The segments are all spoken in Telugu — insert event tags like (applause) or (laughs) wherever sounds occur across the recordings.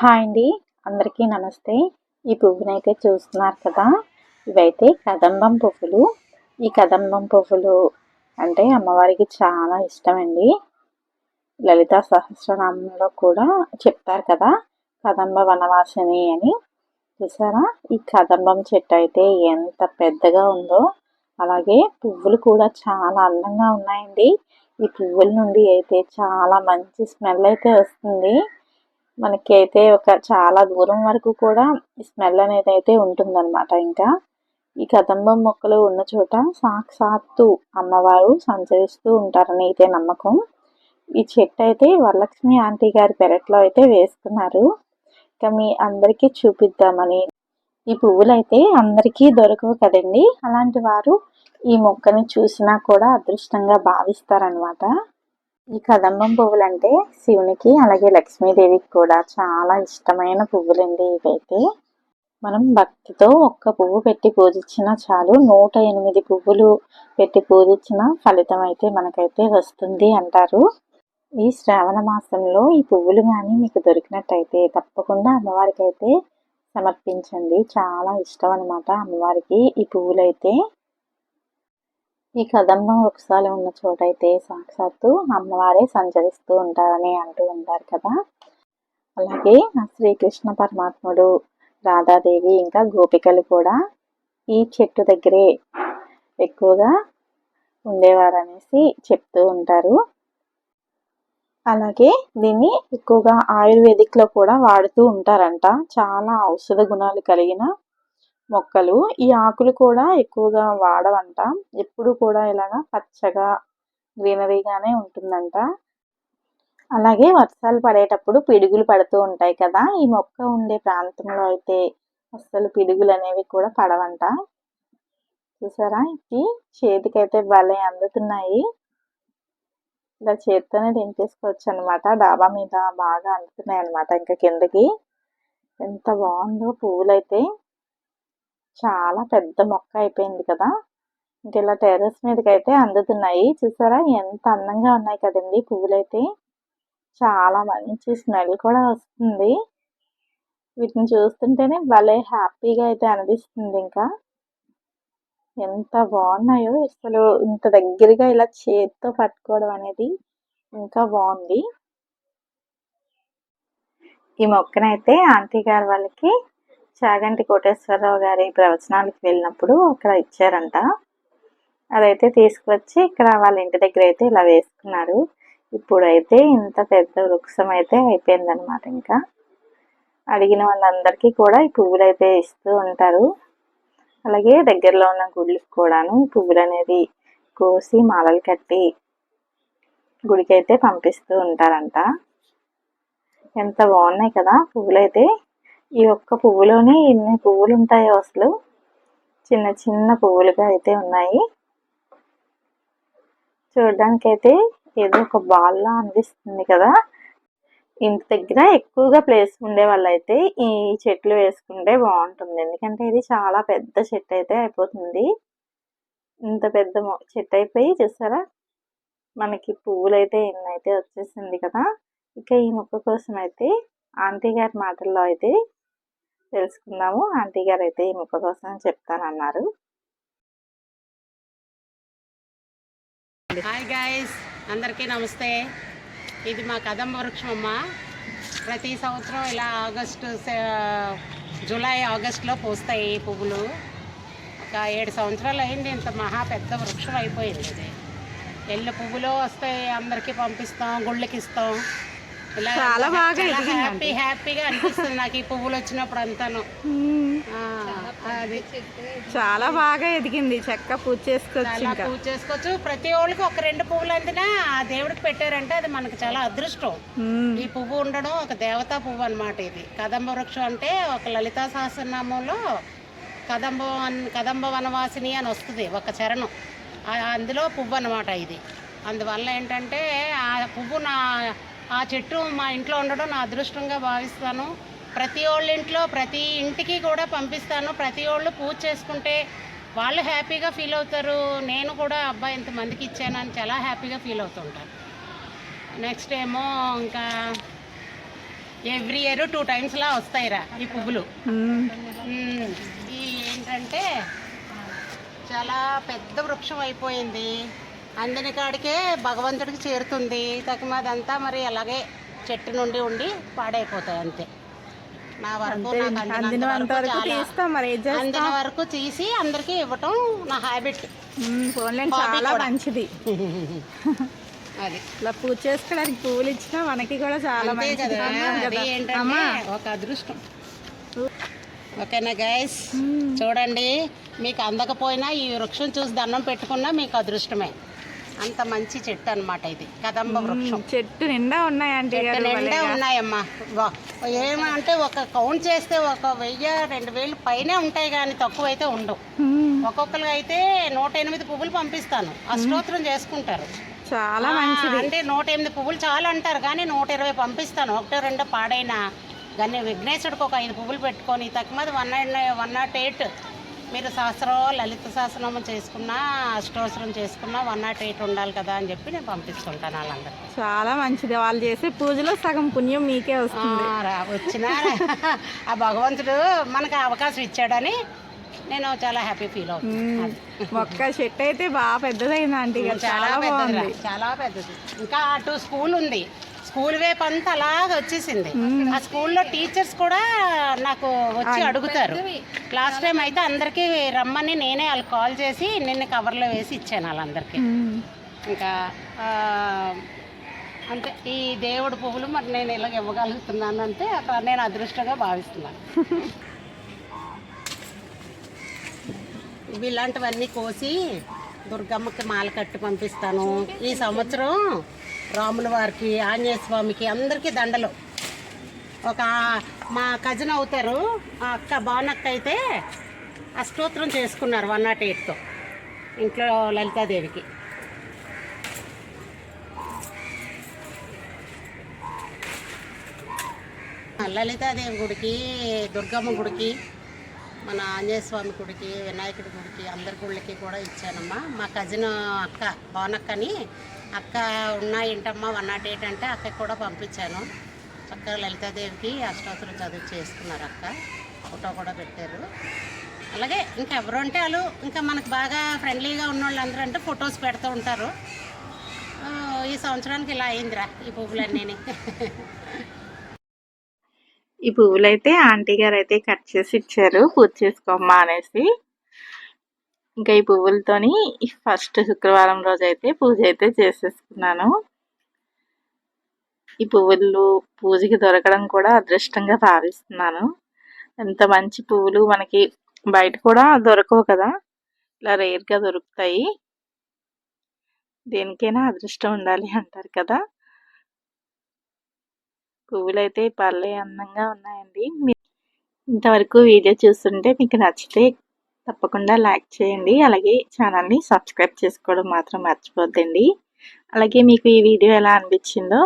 హాయ్ అండి. అందరికీ నమస్తే. ఈ పువ్వునైతే చూస్తున్నారు కదా. ఇవైతే కదంబం పువ్వులు. ఈ కదంబం పువ్వులు అంటే అమ్మవారికి చాలా ఇష్టమండి. లలిత సహస్రనామంలో కూడా చెప్తారు కదా కదంబ వనవాసిని అని. చూసారా? ఈ కదంబం చెట్టు అయితే ఎంత పెద్దగా ఉందో అలాగే పువ్వులు కూడా చాలా అందంగా ఉన్నాయండి. ఈ పువ్వుల నుండి అయితే చాలా మంచి స్మెల్ అయితే వస్తుంది. మనకి అయితే ఒక చాలా దూరం వరకు కూడా స్మెల్ అనేది అయితే ఉంటుందన్నమాట ఇంకా. ఈ కదంబం మొక్కలు ఉన్న చోట సాక్షాత్తు అమ్మవారు సంచరిస్తూ ఉంటారని అయితే నమ్మకం. ఈ చెట్టు అయితే వరలక్ష్మి ఆంటీ గారి పెరట్లో అయితే వేసుకున్నారు. ఇక మీ అందరికీ చూపిద్దామని. ఈ పువ్వులు అయితే అందరికీ దొరకవు కదండి. అలాంటి వారు ఈ మొక్కని చూసినా కూడా అదృష్టంగా భావిస్తారనమాట ఈ కదంబం పువ్వులు అంటే శివునికి అలాగే లక్ష్మీదేవికి కూడా చాలా ఇష్టమైన పువ్వులండి ఇవైతే. మనం భక్తితో ఒక్క పువ్వు పెట్టి పూజించినా చాలు నూట ఎనిమిది పువ్వులు పెట్టి పూజించిన ఫలితం అయితే మనకైతే వస్తుంది అంటారు. ఈ శ్రావణ మాసంలో ఈ పువ్వులు కానీ మీకు దొరికినట్టయితే తప్పకుండా అమ్మవారికి అయితే సమర్పించండి. చాలా ఇష్టం అనమాట అమ్మవారికి ఈ పువ్వులైతే. ఈ కథంలో వృక్షాలు ఉన్న చోట అయితే సాక్షాత్తు అమ్మవారే సంచరిస్తూ ఉంటారని అంటూ ఉంటారు కదా. అలాగే శ్రీకృష్ణ పరమాత్ముడు రాధాదేవి ఇంకా గోపికలు కూడా ఈ చెట్టు దగ్గరే ఎక్కువగా ఉండేవారనేసి చెప్తూ ఉంటారు. అలాగే దీన్ని ఎక్కువగా ఆయుర్వేదిక్లో కూడా వాడుతూ ఉంటారంట. చాలా ఔషధ గుణాలు కలిగిన మొక్కలు. ఈ ఆకులు కూడా ఎక్కువగా వాడవంట. ఎప్పుడు కూడా ఇలాగా పచ్చగా గ్రీనరీగానే ఉంటుందంట. అలాగే వర్షాలు పడేటప్పుడు పిడుగులు పడుతూ ఉంటాయి కదా. ఈ మొక్క ఉండే ప్రాంతంలో అయితే అస్సలు పిడుగులు అనేవి కూడా పడవంట. చూసారా? ఇది చేతికైతే భలే అందుతున్నాయి. ఇలా చేతితోనే దింపేసుకోవచ్చు అనమాట డాబా మీద బాగా అందుతున్నాయి అనమాట ఇంకా కిందకి. ఎంత బాగుందో పువ్వులైతే. చాలా పెద్ద మొక్క అయిపోయింది కదా. ఇంక ఇలా టెర్రస్ మీదకి అయితే అందుతున్నాయి. చూసారా? ఎంత అందంగా ఉన్నాయి కదండి పువ్వులైతే. చాలా మంచి స్మెల్ కూడా వస్తుంది. వీటిని చూస్తుంటేనే భలే హ్యాపీగా అయితే అనిపిస్తుంది ఇంకా. ఎంత బాగున్నాయో అసలు. ఇంత దగ్గరగా ఇలా చేతితో పట్టుకోవడం అనేది ఇంకా బాగుంది. ఈ మొక్కనైతే ఆంటీ గారు వాళ్ళకి చాగంటి కోటేశ్వరరావు గారి ప్రవచనాలకు వెళ్ళినప్పుడు అక్కడ ఇచ్చారంట. అదైతే తీసుకువచ్చి ఇక్కడ వాళ్ళ ఇంటి దగ్గర అయితే ఇలా వేసుకున్నారు. ఇప్పుడైతే ఇంత పెద్ద వృక్షం అయితే అయిపోయిందనమాట ఇంకా. అడిగిన వాళ్ళందరికీ కూడా ఈ పువ్వులు అయితే ఇస్తూ ఉంటారు. అలాగే దగ్గరలో ఉన్న గుళ్ళకి కూడాను పువ్వులు అనేది కోసి మాలలు కట్టి గుడికి అయితే పంపిస్తూ ఉంటారంట. ఎంత బాగున్నాయి కదా పువ్వులు అయితే ఈ ఒక్క పువ్వులోనే ఎన్ని పువ్వులు ఉంటాయో అసలు? చిన్న చిన్న పువ్వులుగా అయితే ఉన్నాయి. చూడడానికైతే అయితే ఏదో ఒక బాల్లా అనిపిస్తుంది కదా? ఇంటి దగ్గర ఎక్కువగా ప్లేస్ ఉండే వాళ్ళైతే ఈ చెట్లు వేసుకుంటే బాగుంటుంది. ఎందుకంటే ఇది చాలా పెద్ద చెట్టు అయితే అయిపోతుంది. ఇంత పెద్ద చెట్టు అయిపోయి చూసారా? మనకి పువ్వులు అయితే ఎన్నైతే వచ్చేసింది కదా? ఇక ఈ మొక్క కోసం అయితే ఆంటీ గారి మాటల్లో అయితే తెలుసుకుందాము. ఆంటీ గారు అయితే ఈ ముక్క కోసం చెప్తానన్నారు. హాయ్ గాయస్ అందరికీ నమస్తే. ఇది మా కదంబ వృక్షం అమ్మ ప్రతి సంవత్సరం ఇలా ఆగస్టు జూలై ఆగస్టులో పూస్తాయి ఈ పువ్వులు. ఒక ఏడు సంవత్సరాలు అయింది ఇంత మహా పెద్ద వృక్షం అయిపోయింది ఇది. ఎల్లు పువ్వులు వస్తాయి అందరికీ పంపిస్తాం గుళ్ళకి ఇస్తాం చాలా బాగా హ్యాపీ హ్యాపీగా అనిపిస్తుంది నాకు ఈ పువ్వులు వచ్చినప్పుడు అంతాను చాలా బాగా ఎదిగింది. చెక్క పూజ చేసుకోవచ్చు పూజ చేసుకోవచ్చు. ప్రతి ఒళ్ళకి ఒక రెండు పువ్వులు అందినా ఆ దేవుడికి పెట్టారంటే అది మనకు చాలా అదృష్టం. ఈ పువ్వు ఉండడం ఒక దేవతా పువ్వు అన్నమాట ఇది. కదంబ వృక్షం అంటే ఒక లలితా సహస్రనామంలో కదంబ కదంబ వనవాసిని అని వస్తుంది ఒక చరణం. అందులో పువ్వు అన్నమాట ఇది. అందువల్ల ఏంటంటే ఆ పువ్వు నా ఆ చెట్టు మా ఇంట్లో ఉండడం నా అదృష్టంగా భావిస్తాను. ప్రతి వాళ్ళ ఇంట్లో ప్రతి ఇంటికి కూడా పంపిస్తాను. ప్రతి వాళ్ళు పూజ చేసుకుంటే వాళ్ళు హ్యాపీగా ఫీల్ అవుతారు. నేను కూడా అబ్బాయి ఇంతమందికి ఇచ్చానని చాలా హ్యాపీగా ఫీల్ అవుతుంటాను నెక్స్ట్ ఏమో ఇంకా ఎవ్రీ ఇయర్ టూ టైమ్స్ లా వస్తాయిరా ఈ పువ్వులు. ఈ ఏంటంటే చాలా పెద్ద వృక్షం అయిపోయింది. అందిన కాడికే భగవంతుడికి చేరుతుంది. తక్కువదంతా మరి అలాగే చెట్టు నుండి ఉండి పాడైపోతాయి అంతే. నా వరకు అందిన వరకు తీసి అందరికీ ఇవ్వటం నా హ్యాబిట్ చాలా. మంచిది. (laughs) అది. ఇలా పూజ చేసుకోవడానికి పువ్వులు ఇచ్చినా మనకి కూడా చాలా మంచిది. ఒక అదృష్టం. ఓకేనా గైస్ చూడండి మీకు అందకపోయినా ఈ వృక్షం చూసి దండం పెట్టుకున్నా మీకు అదృష్టమే. అంత మంచి చెట్టు అన్నమాట ఇది. కదంబ వృక్షం. చెట్టు నిండా ఉన్నాయి ఆంటీ చెట్టు నిండా. ఉన్నాయమ్మా. ఏమంటే ఒక కౌంట్ చేస్తే ఒక వెయ్యి రెండు వేలు పైనే ఉంటాయి కానీ తక్కువ అయితే ఉండవు. ఉమ్, ఒక్కొక్కరికి అయితే నూట ఎనిమిది పువ్వులు పంపిస్తాను. అష్టోత్తరం చేసుకుంటారు. చాలా ఆ, మంచిది. అంటే నూట ఎనిమిది పువ్వులు చాలు అంటారు కానీ నూట ఇరవై పంపిస్తాను. ఒకటో రెండో పాడైనా. కానీ విఘ్నేశ్వరుడికి ఒక ఐదు పువ్వులు పెట్టుకొని తక్కువది వన్ వన్ నాట్ ఎయిట్ మీరు సహస్రం లలిత సహస్రనామం చేసుకున్నా అష్టోత్తరం చేసుకున్నా వన్ నాట్ ఎయిట్ ఉండాలి కదా అని చెప్పి నేను పంపిస్తుంటాను వాళ్ళందరికీ. చాలా మంచిది. వాళ్ళు చేసే పూజలో సగం పుణ్యం మీకే వస్తుంది. వచ్చినా ఆ భగవంతుడు మనకు అవకాశం ఇచ్చాడని నేను చాలా హ్యాపీ ఫీల్ అవుతాను మొక్క చెట్టు అయితే బాగా పెద్దదైంది ఆంటీ చాలా పెద్దది బాగుంది. చాలా పెద్దది. ఇంకా అటు స్కూల్ ఉంది. స్కూల్ వైపు అంతా అలాగ వచ్చేసింది. ఆ స్కూల్లో టీచర్స్ కూడా నాకు వచ్చి అడుగుతారు. లాస్ట్ టైం అయితే అందరికీ రమ్మని నేనే వాళ్ళకి కాల్ చేసి నిన్న కవర్లో వేసి ఇచ్చాను వాళ్ళందరికీ. ఇంకా అంటే ఈ దేవుడు పువ్వులు మరి నేను ఇలాగ ఇవ్వగలుగుతున్నాను అంటే అక్కడ నేను అదృష్టంగా భావిస్తున్నాను. ఇవి (laughs) ఇలాంటివన్నీ కోసి దుర్గమ్మకి మాల కట్టి పంపిస్తాను. ఈ సంవత్సరం రాముల వారికి ఆంజనేయ స్వామికి అందరికీ దండలు. ఒక మా కజిన్ అవుతారు ఆ అక్క బానక్క అయితే అష్టోత్తరం చేసుకున్నారు వన్ నాట్ ఎయిట్తో ఇంట్లో లలితాదేవికి. లలితాదేవి గుడికి దుర్గమ్మ గుడికి మన ఆంజనేయ స్వామి గుడికి వినాయకుడి గుడికి అందరి గుళ్ళకి కూడా ఇచ్చానమ్మా. మా కజిన్ అక్క బానక్కని అక్క ఉన్నా ఏంటమ్మా వన్ నాట్ ఎయిట్ అంటే అక్కకి కూడా పంపించాను. చక్కగా లలితాదేవికి అష్టోత్తరం చదువు చేసుకున్నారు అక్క. ఫోటో కూడా పెట్టారు. అలాగే ఇంకా ఎవరు అంటే వాళ్ళు ఇంకా మనకు బాగా ఫ్రెండ్లీగా ఉన్న వాళ్ళు అందరూ అంటే ఫొటోస్ పెడుతూ ఉంటారు. ఈ సంవత్సరానికి ఇలా అయిందిరా ఈ పువ్వులన్నీ ఈ పువ్వులు అయితే ఆంటీ గారు అయితే కట్ చేసి ఇచ్చారు. పూజ చేసుకోమ్మా అనేసి. ఇంకా ఈ పువ్వులతోని ఫస్ట్ శుక్రవారం రోజు అయితే పూజ అయితే చేసేసుకున్నాను. ఈ పువ్వులు పూజకి దొరకడం కూడా అదృష్టంగా భావిస్తున్నాను. ఎంత మంచి పువ్వులు మనకి బయట కూడా దొరకవు కదా. ఇలా రేర్గా దొరుకుతాయి. దేనికైనా అదృష్టం ఉండాలి అంటారు కదా. పువ్వులైతే పర్లే భలే అందంగా ఉన్నాయండి. ఇంతవరకు వీడియో చూస్తుంటే మీకు నచ్చితే తప్పకుండా లైక్ చేయండి. అలాగే ఛానల్ని సబ్స్క్రైబ్ చేసుకోవడం మాత్రం మర్చిపోద్దండి. అలాగే మీకు ఈ వీడియో ఎలా అనిపించిందో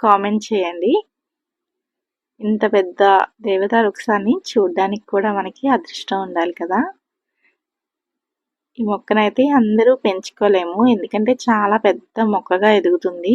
కామెంట్ చేయండి. ఇంత పెద్ద దేవతా వృక్షాన్ని చూడడానికి కూడా మనకి అదృష్టం ఉండాలి కదా. ఈ మొక్కనైతే అందరూ పెంచుకోలేము. ఎందుకంటే చాలా పెద్ద మొక్కగా ఎదుగుతుంది.